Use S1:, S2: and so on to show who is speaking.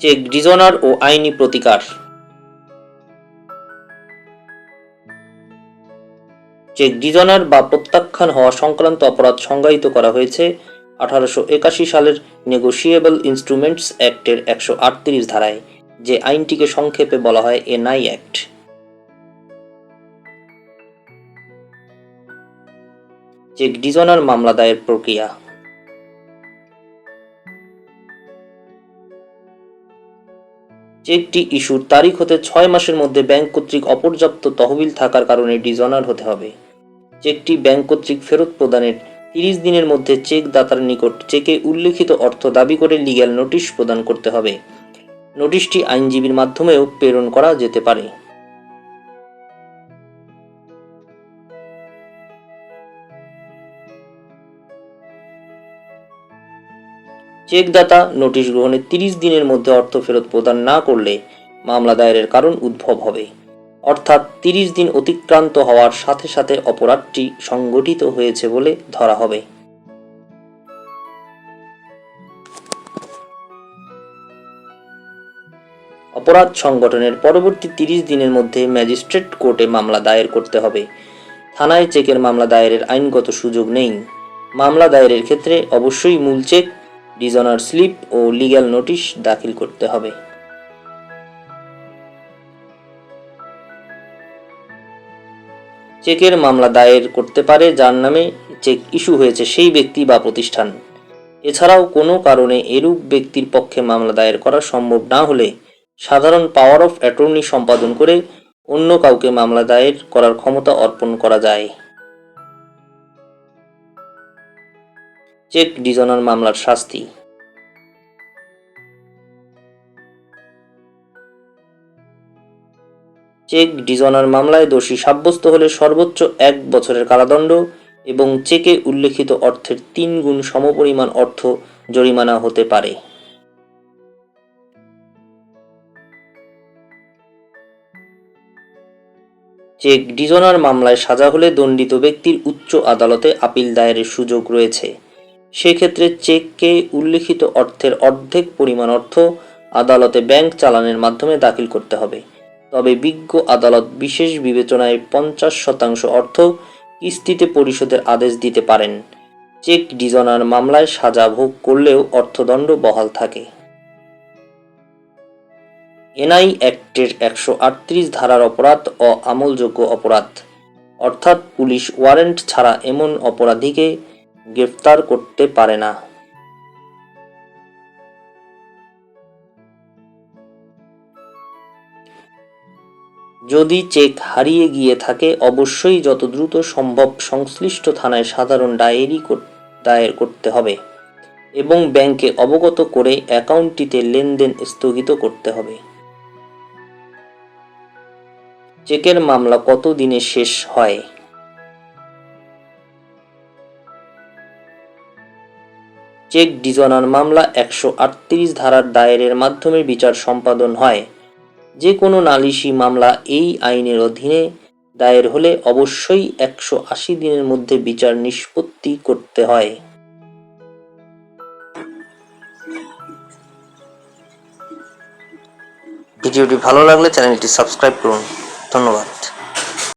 S1: Check dishonour ও আইনি প্রতিকার। Check dishonour বা প্রত্যাখ্যান হওয়া সংক্রান্ত অপরাধ সংজ্ঞায়িত করা হয়েছে, আঠারোশো একাশি সালের নেগোশিয়েবল ইনস্ট্রুমেন্টস অ্যাক্টের একশো আটত্রিশ ধারায়, যে আইনটিকে সংক্ষেপে বলা হয় এনআই অ্যাক্ট। চেক ডিজনার মামলা দায়ের প্রক্রিয়া। চেকটি ইস্যুর তারিখ হতে ছয় মাসের মধ্যে ব্যাংক কর্তৃক অপর্যাপ্ত তহবিল থাকার কারণে ডিজনার হতে হবে। চেকটি ব্যাংক কর্তৃক ফেরত প্রদানের তিরিশ দিনের মধ্যে চেক দাতার নিকট চেকে উল্লেখিত অর্থ দাবি করে লিগ্যাল নোটিশ প্রদান করতে হবে। নোটিশটি আইনজীবীর মাধ্যমেও প্রেরণ করা যেতে পারে। চেকদাতা নোটিশ গ্রহণের তিরিশ দিনের মধ্যে অর্থ ফেরত প্রদান না করলে মামলা দায়েরের কারণ উদ্ভব হবে। অর্থাৎ তিরিশ দিন অতিক্রান্ত হওয়ার সাথে সাথে অপরাধটি সংগঠিত হয়েছে বলে ধরা হবে। অপরাধ সংগঠনের পরবর্তী তিরিশ দিনের মধ্যে ম্যাজিস্ট্রেট কোর্টে মামলা দায়ের করতে হবে। থানায় চেকের মামলা দায়েরের আইনগত সুযোগ নেই। মামলা দায়েরের ক্ষেত্রে অবশ্যই মূল চেক ডিজনার স্লিপ ও লিগ্যাল নোটিশ দাখিল করতে হবে। চেকের মামলা দায়ের করতে পারে, যার নামে চেক ইস্যু হয়েছে সেই ব্যক্তি বা প্রতিষ্ঠান। এছাড়াও কোনো কারণে এরূপ ব্যক্তির পক্ষে মামলা দায়ের করা সম্ভব না হলে সাধারণ পাওয়ার অফ অ্যাটর্নি সম্পাদন করে অন্য কাউকে মামলা দায়ের করার ক্ষমতা অর্পণ করা যায়। চেক ডিজনার মামলার শাস্তি। চেক ডিজনার মামলায় দোষী সাব্যস্ত হলে সর্বোচ্চ এক বছরের কারাদণ্ড এবং চেকে উল্লেখিত অর্থের তিন গুণ সমপরিমাণ অর্থ জরিমানা হতে পারে। চেক ডিজনার মামলায় সাজা হলে দণ্ডিত ব্যক্তির উচ্চ আদালতে আপিল দায়েরের সুযোগ রয়েছে। সেক্ষেত্রে চেককে উল্লেখিত অর্থের অর্ধেক পরিমাণ অর্থ আদালতে ব্যাংক চালানের মাধ্যমে দাখিল করতে হবে। তবে বিজ্ঞ আদালত বিশেষ বিবেচনায় পঞ্চাশ শতাংশ অর্থ কিস্তিতে পরিশোধের আদেশ দিতে পারেন। চেক ডিজনার মামলায় সাজা ভোগ করলেও অর্থদণ্ড বহাল থাকে। এনআই অ্যাক্টের একশো আটত্রিশ ধারার অপরাধ ও আমলযোগ্য অপরাধ। অর্থাৎ পুলিশ ওয়ারেন্ট ছাড়া এমন অপরাধীকে গ্রেফতার করতে পারে না। যদি চেক হারিয়ে গিয়ে থাকে, অবশ্যই যত দ্রুত সম্ভব সংশ্লিষ্ট থানায় সাধারণ ডায়েরি দায়ের করতে হবে এবং ব্যাংকে অবগত করে অ্যাকাউন্টটিতে লেনদেন স্থগিত করতে হবে। চেকের মামলা কত দিনে শেষ হয়? চেক ডিজনার মামলা একশো আটত্রিশ ধারার দায়েরের মাধ্যমে বিচার সম্পাদন হয়। যে কোনো নালিশি মামলা এই আইনের অধীনে দায়ের হলে অবশ্যই একশো আশি দিনের মধ্যে বিচার নিষ্পত্তি করতে হয়। ভিডিওটি ভালো লাগলে চ্যানেলটি সাবস্ক্রাইব করুন। ধন্যবাদ।